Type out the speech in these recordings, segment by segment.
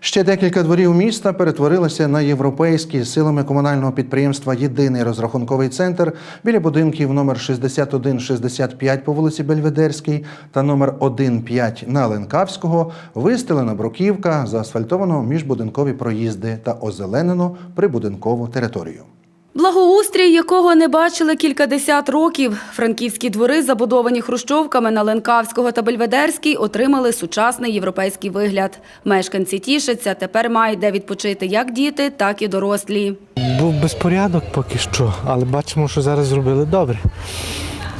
Ще декілька дворів міста перетворилися на європейські силами комунального підприємства Єдиний розрахунковий центр біля будинків номер 6165 по вулиці Бельведерській та номер 15 на Ленкавського вистелена бруківка, заасфальтовано міжбудинкові проїзди та озеленено прибудинкову територію. Благоустрій, якого не бачили кількадесят років. Франківські двори, забудовані хрущовками на Ленкавського та Бельведерській, отримали сучасний європейський вигляд. Мешканці тішаться, тепер мають де відпочити як діти, так і дорослі. Був безпорядок поки що, але бачимо, що зараз зробили добре.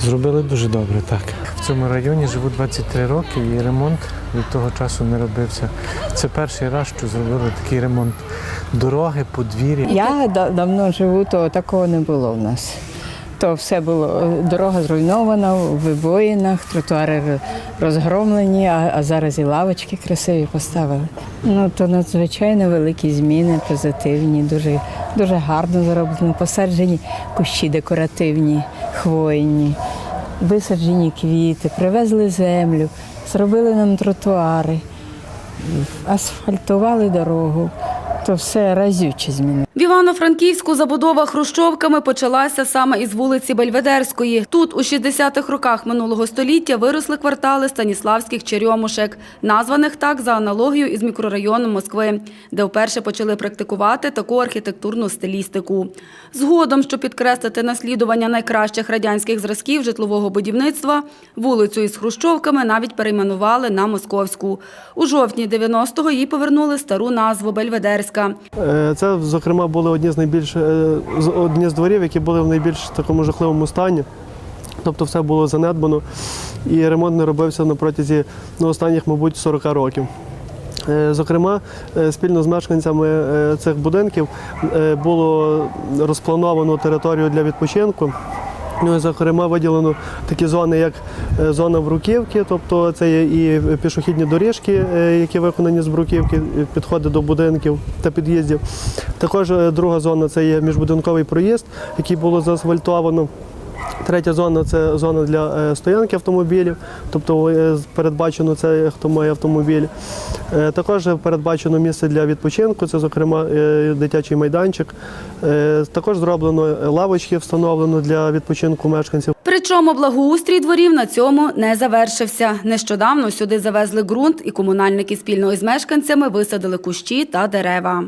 Зробили дуже добре, так. В цьому районі живу 23 роки і ремонт від того часу не робився. Це перший раз, що зробили такий ремонт дороги, подвір'я. Я да- давно живу, то такого не було в нас. То все було дорога зруйнована, в вибоїнах, тротуари розгромлені, а, а зараз і лавочки красиві поставили. Ну то надзвичайно великі зміни, позитивні, дуже, дуже гарно зроблено. Посаджені кущі декоративні, хвойні, висаджені квіти, привезли землю, зробили нам тротуари, асфальтували дорогу. То все разюче зміни. В Івано-Франківську забудова хрущовками почалася саме із вулиці Бельведерської. Тут у 60-х роках минулого століття виросли квартали станіславських черемушек, названих так за аналогію із мікрорайоном Москви, де вперше почали практикувати таку архітектурну стилістику. Згодом, щоб підкреслити наслідування найкращих радянських зразків житлового будівництва, вулицю із хрущовками навіть перейменували на Московську. У жовтні 90-го їй повернули стару назву Бельведерська. Е, Це, зокрема, були одні з найбільш е, одні з дворів, які були в найбільш такому жахливому стані. Тобто все було занедбано, і ремонт не робився на протязі ну, останніх, мабуть, 40 років. Е, Зокрема, спільно з мешканцями цих будинків було розплановано територію для відпочинку. І, зокрема, виділено такі зони, як е, зона бруківки, тобто це є і пішохідні доріжки, е, які виконані з бруківки, підходи до будинків та під'їздів. Також е, друга зона це є міжбудинковий проїзд, який було заасфальтовано. Третя зона це зона для е, стоянки автомобілів, тобто е, передбачено це, хто має автомобіль. Е, Також передбачено місце для відпочинку, це, зокрема, дитячий майданчик. Також зроблено лавочки, встановлено для відпочинку мешканців. Причому благоустрій дворів на цьому не завершився. Нещодавно сюди завезли ґрунт, і комунальники спільно із мешканцями висадили кущі та дерева.